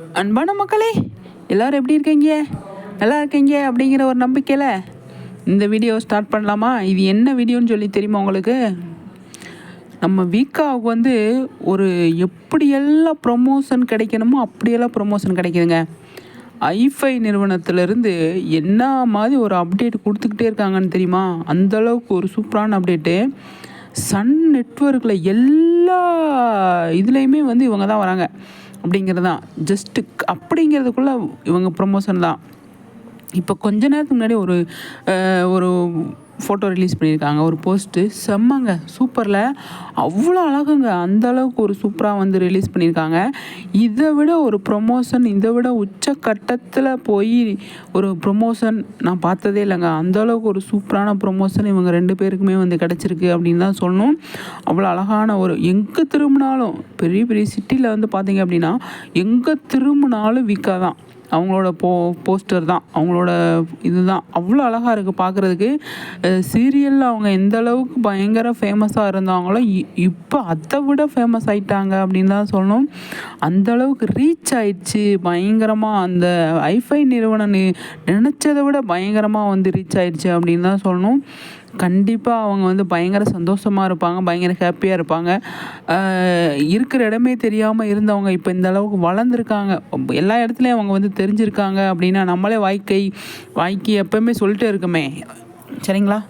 அன்பான மக்களே எல்லோரும் எப்படி இருக்கீங்க? நல்லா இருக்கீங்க அப்படிங்கிற ஒரு நம்பிக்கையில் இந்த வீடியோ ஸ்டார்ட் பண்ணலாமா? இது என்ன வீடியோன்னு சொல்லி தெரியுமா உங்களுக்கு? நம்ம வீக்காவுக்கு வந்து ஒரு எப்படியெல்லாம் ப்ரொமோஷன் கிடைக்கணுமோ அப்படியெல்லாம் ப்ரொமோஷன் கிடைக்குதுங்க. ஐஃபை நிறுவனத்திலேருந்து என்ன மாதிரி ஒரு அப்டேட் கொடுத்துக்கிட்டே இருக்காங்கன்னு தெரியுமா? அந்தளவுக்கு ஒரு சூப்பரான அப்டேட்டு சன் நெட்ஒர்க்கில் எல்லா இதுலேயுமே வந்து இவங்க தான் வராங்க. அப்படிங்கிறது தான் ஜஸ்ட்டு அப்படிங்கிறதுக்குள்ளே இவங்க ப்ரொமோஷன் தான். இப்போ கொஞ்ச நேரத்துக்கு முன்னாடி ஒரு ஒரு ஃபோட்டோ ரிலீஸ் பண்ணியிருக்காங்க ஒரு போஸ்ட்டு செம்மங்க சூப்பரில். அவ்வளோ அழகுங்க. அந்த அளவுக்கு ஒரு சூப்பராக வந்து ரிலீஸ் பண்ணியிருக்காங்க. இதை விட ஒரு ப்ரொமோஷன் இதை விட உச்சக்கட்டத்தில் போய் ஒரு ப்ரொமோஷன் நான் பார்த்ததே இல்லைங்க. அந்த அளவுக்கு ஒரு சூப்பரான ப்ரொமோஷன் இவங்க ரெண்டு பேருக்குமே வந்து கிடச்சிருக்கு அப்படின்னு தான் சொல்லணும். அவ்வளோ அழகான ஒரு எங்கே திரும்பினாலும் பெரிய பெரிய சிட்டியில் வந்து பார்த்தீங்க அப்படின்னா எங்கே திரும்பினாலும் வீக்காக தான் அவங்களோட போ போஸ்டர் தான். அவங்களோட இதுதான். அவ்வளோ அழகாக இருக்குது பார்க்குறதுக்கு சீரியலில் அவங்க எந்த அளவுக்கு பயங்கர ஃபேமஸாக இருந்தாங்களோ இ- இப்போ அதை விட ஃபேமஸ் ஆயிட்டாங்க அப்படின்னு தான் சொல்லணும். அந்த அளவுக்கு ரீச் ஆயிடுச்சு. பயங்கரமாக அந்த ஐஃபை நிறுவனம் நினச்சதை விட பயங்கரமாக வந்து ரீச் ஆயிடுச்சு அப்படின்னு தான் சொல்லணும். கண்டிப்பாக அவங்க வந்து பயங்கர சந்தோஷமாக இருப்பாங்க பயங்கர ஹாப்பியாக இருப்பாங்க. இருக்கிற இடமே தெரியாமல் இருந்தவங்க இப்போ இந்த அளவுக்கு வளர்ந்துருக்காங்க. எல்லா இடத்துலையும் அவங்க வந்து தெரிஞ்சிருக்காங்க அப்படின்னா நம்மளே வாய்க்கை வாய்க்கு எப்பவுமே சொல்லிட்டே இருக்குமே. சரிங்களா?